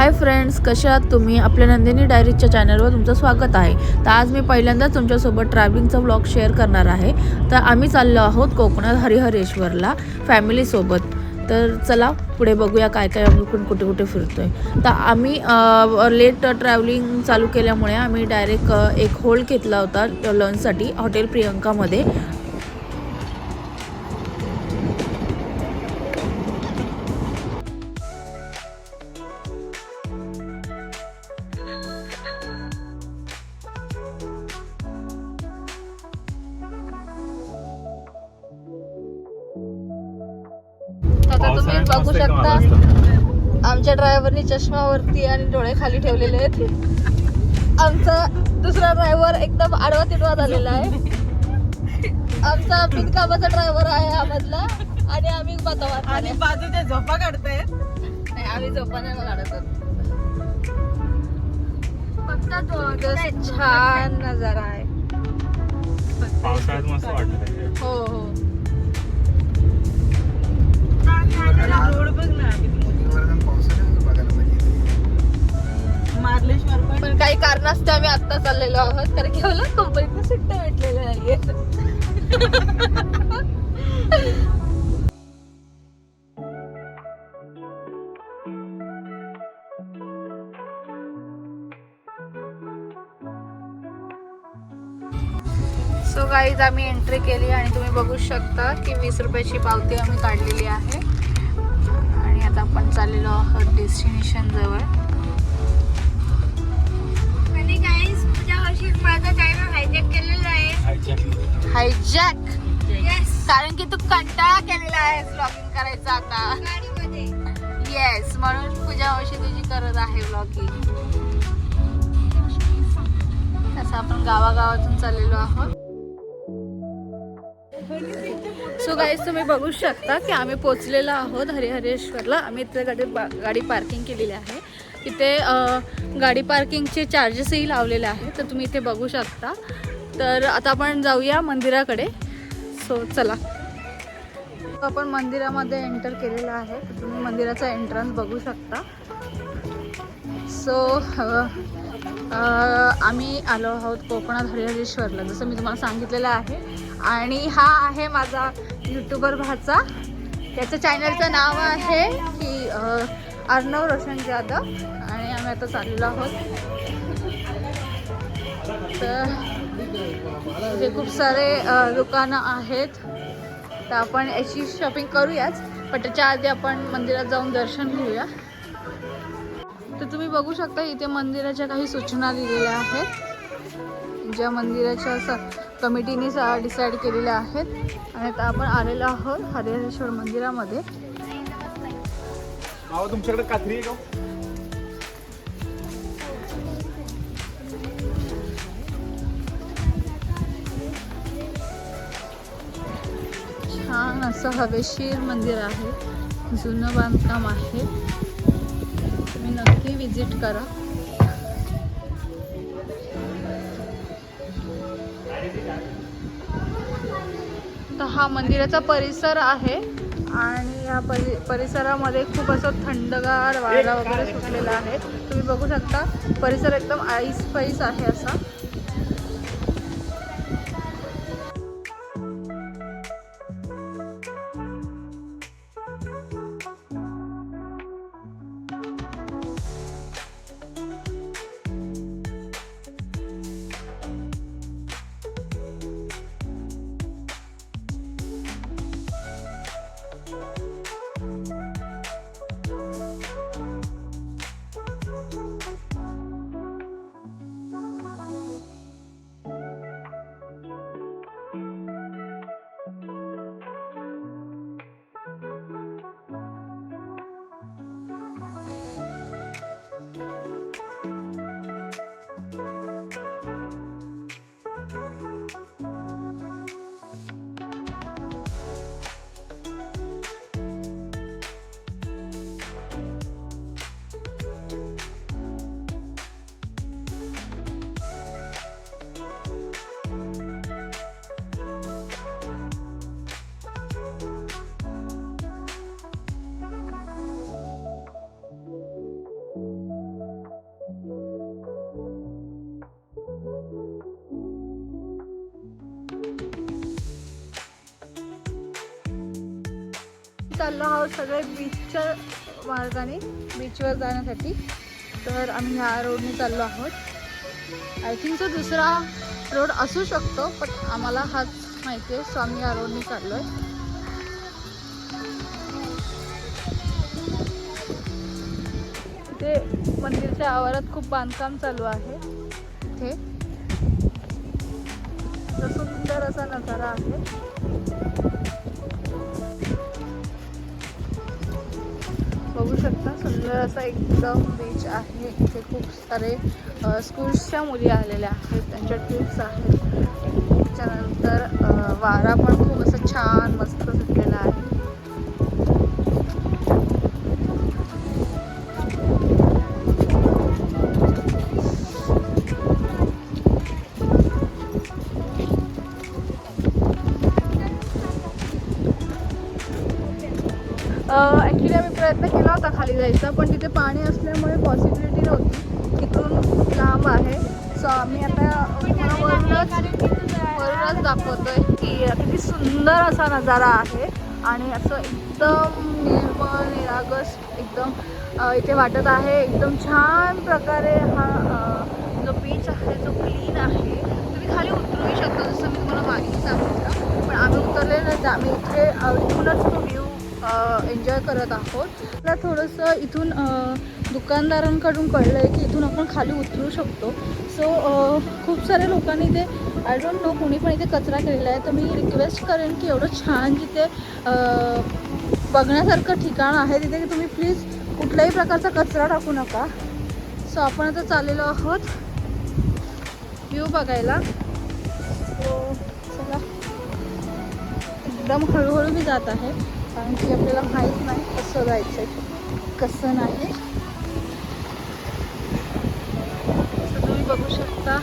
Hi friends कशा आहात तुम्ही? आपल्या नंदिनी डायरीजच्या चॅनलवर तुमचं स्वागत आहे. तर आज मी पहिल्यांदाच तुमच्यासोबत ट्रॅव्हलिंगचा व्लॉग शेअर करणार आहे. तर आम्ही चाललो आहोत कोकणात हरिहरेश्वरला फॅमिलीसोबत तर चला पुढे बघूया काय काय आपण कुठे कुठे कुठे फिरतोय. तर आम्ही लेट ट्रॅव्हलिंग चालू केल्यामुळे आम्ही डायरेक्ट एक होल्ड घेतला होता लंचसाठी हॉटेल प्रियंकामध्ये. शकता आमच्या ड्रायव्हरनी चष्मावरती आणि डोळे खाली ठेवलेले आहेत. आमचा दुसरा ड्रायव्हर एकदम आडवा तिडवा झालेला आहे. आमचा बिनकामाचा ड्रायव्हर आहे हा मधला आणि आम्ही बतावात आणि बाजूच्या झोपा काढतायत नाही आम्ही झोपाने काढत. आहोत. फक्त छान नजारा आहे. हो हो. पण. पण काही कारणास्तव आम्ही आता चाललेलो आहोत कारण की मला कंपनीत सुट्ट्या भेटलेल्या नाहीये सो गाईज आम्ही एंट्री केली आणि तुम्ही बघू शकता की वीस रुपयाची पावती आम्ही काढलेली आहे. आपण चाललेलो आहोत डेस्टिनेशन जवळ. आणि गाईस पुढच्या वर्षी माझा चॅनल हायजॅक केलेला आहे. हायजॅक येस कारण की तू कंटाळा केलेला आहे ब्लॉगिंग करायचा आता. येस म्हणून पूजा वर्षी तुझी करत आहे ब्लॉगिंग तसं आपण गावागावातून चाललेलो आहोत. सो गाईज तुम्ही बघू शकता की आम्ही पोचलेलो आहोत हरिहरेश्वरला. आम्ही इथे गाडी गाडी पार्किंग केलेली आहे. इथे गाडी पार्किंगचे चार्जेसही लावलेले आहेत तर तुम्ही इथे बघू शकता. तर आता आपण जाऊया मंदिराकडे. सो चला. आपण मंदिरामध्ये एंटर केलेलं आहे. तर तुम्ही मंदिराचा एंट्रन्स बघू शकता. सो आम्ही आलो आहोत कोकणात हरिहरेश्वरला जसं मी तुम्हाला सांगितलेलं आहे. आणि हा आहे माझा यूट्यूबर भाचा. त्याचं चॅनलचं नाव आहे की अर्णव रोशन जाधव. आणि आम्ही आता चाललेलो आहोत. तर इथे खूप सारे दुकानं आहेत. तर आपण याची शॉपिंग करूयाच. पण त्याच्या आधी आपण मंदिरात जाऊन दर्शन घेऊया. तर तुम्ही बघू शकता इथे मंदिराच्या काही सूचना दिलेल्या आहेत. ज्या मंदिराच्या स कमिटीने डिसाईड केलेल्या आहेत. आणि आता आपण आलेलो आहोत हरिहरेश्वर मंदिरामध्ये. तुमच्याकडे कात्री आहे का? छान असं हवेशीर मंदिर आहे. जुनं बांधकाम आहे. तुम्ही नक्की विजिट करा. तर हा मंदिराचा परिसर आहे आणि या परि परिसरामध्ये खूप असं थंडगार वारा वगैरे सुटलेला आहे. तुम्ही बघू शकता परिसर एकदम आईस पैस आहे असा. चाललो आहोत सगळे बीचच्या मार्गाने बीचवर जाण्यासाठी. तर आम्ही ह्या रोडने चाललो आहोत. आय थिंक तो दुसरा रोड असू शकतो पण आम्हाला हाच माहिती आहे. सो आम्ही या रोडने चाललो आहे इथे मंदिरच्या आवारात खूप बांधकाम चालू आहे. इथे. सुंदर असा नजारा आहे. बघू शकता. सुंदर असा एकदम बीच आहे. इथे खूप सारे स्कूल्सच्या मुली आलेल्या आहेत. त्यांच्या ट्रिप्स आहेत. त्याच्यानंतर अ, वारा पण खूप असं छान मस्त सुटलेला आहे. ॲक्च्युली प्रयत्न केला होता खाली जायचा पण तिथे पाणी असल्यामुळे पॉसिबिलिटी नव्हती. तिथून लांब आहे. सो आम्ही आता वरूनच वरूनच दाखवतोय की किती सुंदर असा नजारा आहे. आणि असं एकदम निर्मळ निरागस एकदम इथे वाटत आहे. एकदम छान प्रकारे हा जो बीच आहे जो क्लीन आहे तुम्ही खाली उतरूही शकता. जसं मी तुम्हाला मागे सांगितलं. पण आम्ही उतरले नाही. आम्ही इथे इथूनच तो व्ह्यू एन्जॉय करत आहोत. मला थोडंसं इथून दुकानदारांकडून कळलं आहे की इथून आपण खाली उतरू शकतो. सो खूप साऱ्या लोकांनी ते आय डोंट नो कोणी पण इथे कचरा केलेला आहे. तर मी रिक्वेस्ट करेन की एवढं छान जिथे बघण्यासारखं ठिकाण आहे तिथे की तुम्ही प्लीज कुठल्याही प्रकारचा कचरा टाकू नका. सो आपण आता चाललेलो आहोत. व्ह्यू बघायला. सो चला. एकदम हळूहळू मी जात आहे. कारण की आपल्याला माहीत नाही कसं जायचं आहे कसं नाही. तुम्ही बघू शकता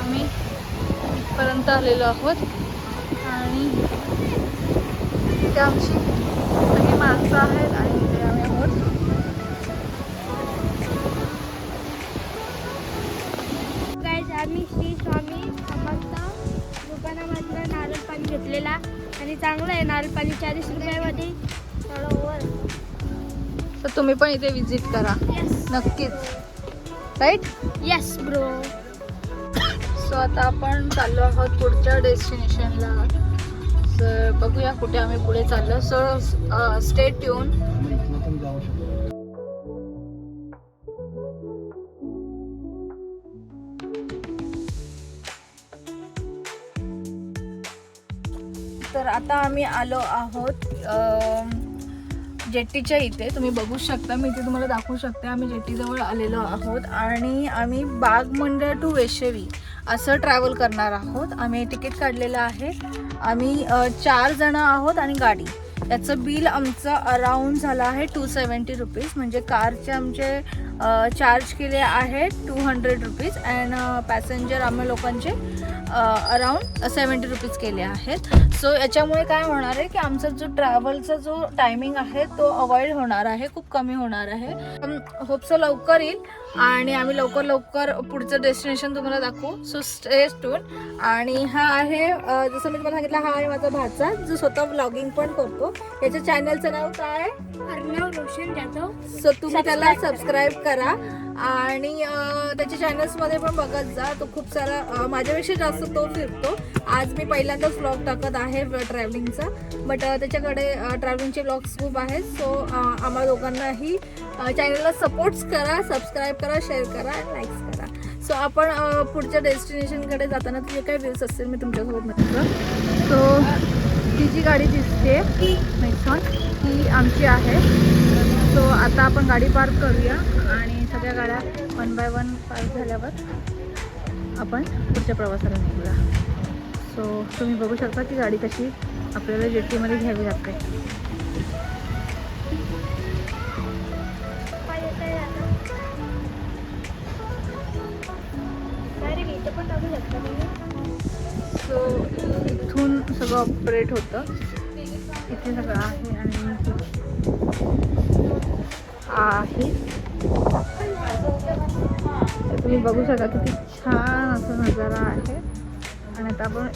आम्ही इथपर्यंत आलेलो आहोत. आणि इथे आमची सगळी माणसं आहेत आणि इथे आम्ही आहोत. आम्ही श्री स्वामी समर्थ दुकानामधलं नारळ पाणी घेतलेला. आणि चांगलं आहे नारळ पाणी चाळीस रुपयामध्ये. थोडं वर. तर तुम्ही पण इथे विजिट करा. येस नक्कीच. राईट येस ब्रो सो आता आपण चाललो आहोत पुढच्या डेस्टिनेशनला तर बघूया कुठे आम्ही पुढे चाललो. सो स्टेट येऊन आता आम्ही आलो आहोत जेट्टीच्या इथे. तुम्ही बघू शकता मी इथे तुम्हाला दाखवू शकते आम्ही जेट्टीजवळ आलेलो आहोत. आणि आम्ही बागमंडळ टू वेशवी असं ट्रॅव्हल करणार आहोत. आम्ही तिकीट काढलेलं आहे. आम्ही चार जण आहोत आणि गाडी. याचं बिल आमचं अराऊंड झालं आहे टू सेवन्टी रुपीज म्हणजे कारचे आमचे चार्ज केले आहे two hundred rupees and passenger आम्ही लोकांचे अराऊंड सेवन्टी रुपीज केले आहेत. सो याच्यामुळे काय होणार आहे की आमचा जो ट्रॅव्हलचा जो टायमिंग आहे तो अवॉइड होणार आहे खूप कमी होणार आहे. होपसो लवकर येईल आणि आम्ही लवकर लवकर पुढचं डेस्टिनेशन तुम्हाला दाखवू. सो स्टे टून आणि हा आहे जसं मी तुम्हाला सांगितलं हा आहे माझा भाचा जो स्वतः व्लॉगिंग पण करतो. याच्या चॅनलचं नाव काय? आहे अर्णव रोशन जाधव. सो तुम्ही त्याला सबस्क्राईब करा. आणि त्याच्या चॅनल्समध्ये पण बघत जा. तो खूप सारा माझ्यापेक्षा जास्त तो फिरतो. आज मी पहिल्यांदाच ब्लॉग टाकत आहे ट्रॅव्हलिंगचा बट त्याच्याकडे ट्रॅव्हलिंगचे ब्लॉग्स खूप आहेत. सो आम्हा दोघांनाही चॅनलला सपोर्ट्स करा सबस्क्राईब करा शेअर करा आणि लाईक्स करा. सो आपण पुढच्या डेस्टिनेशनकडे जाताना जे काही व्ह्यूज असतील मी तुमच्यासोबत नक्की सो ही जी गाडी दिसते नेक्सॉन ती आमची आहे. सो आता आपण गाडी पार्क करूया. सगळ्या गाड्या वन बाय वन पास झाल्यावर आपण पुढच्या प्रवासाला निघूया. सो तुम्ही बघू शकता की गाडी कशी आपल्याला जेटीमध्ये घ्यावी लागते. सो इथून सगळं ऑपरेट होतं. इथे सगळं आहे आणि आहे. तुम्ही बघू शकता किती छान असा नजारा आहे. आणि आता आपण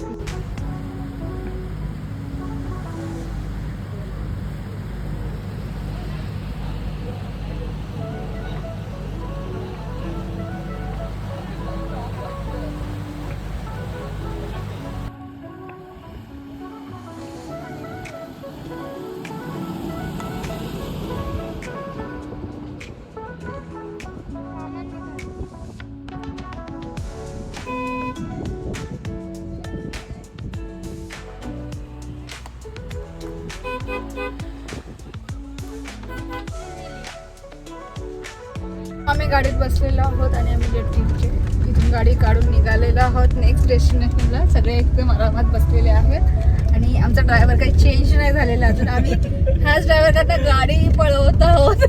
आम्ही गाडीत बसलेलो आहोत आणि आम्ही गेटकीचे इथून गाडी काढून निघालेलो आहोत. नेक्स्ट डेस्टिनेशनला सगळे एकदम आरामात बसलेले आहेत. आणि आमचा ड्रायव्हर काही चेंज नाही झालेला. अजून आम्ही ह्याच ड्रायव्हरकडनं गाडी पळवत आहोत.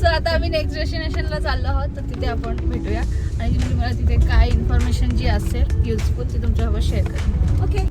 सो आता आम्ही नेक्स्ट डेस्टिनेशनला चाललो आहोत. तर तिथे आपण भेटूया. आणि तुम्ही मला तिथे काय इन्फॉर्मेशन जी असेल युजफुल ती तुमच्यासोबत शेअर करेन ओके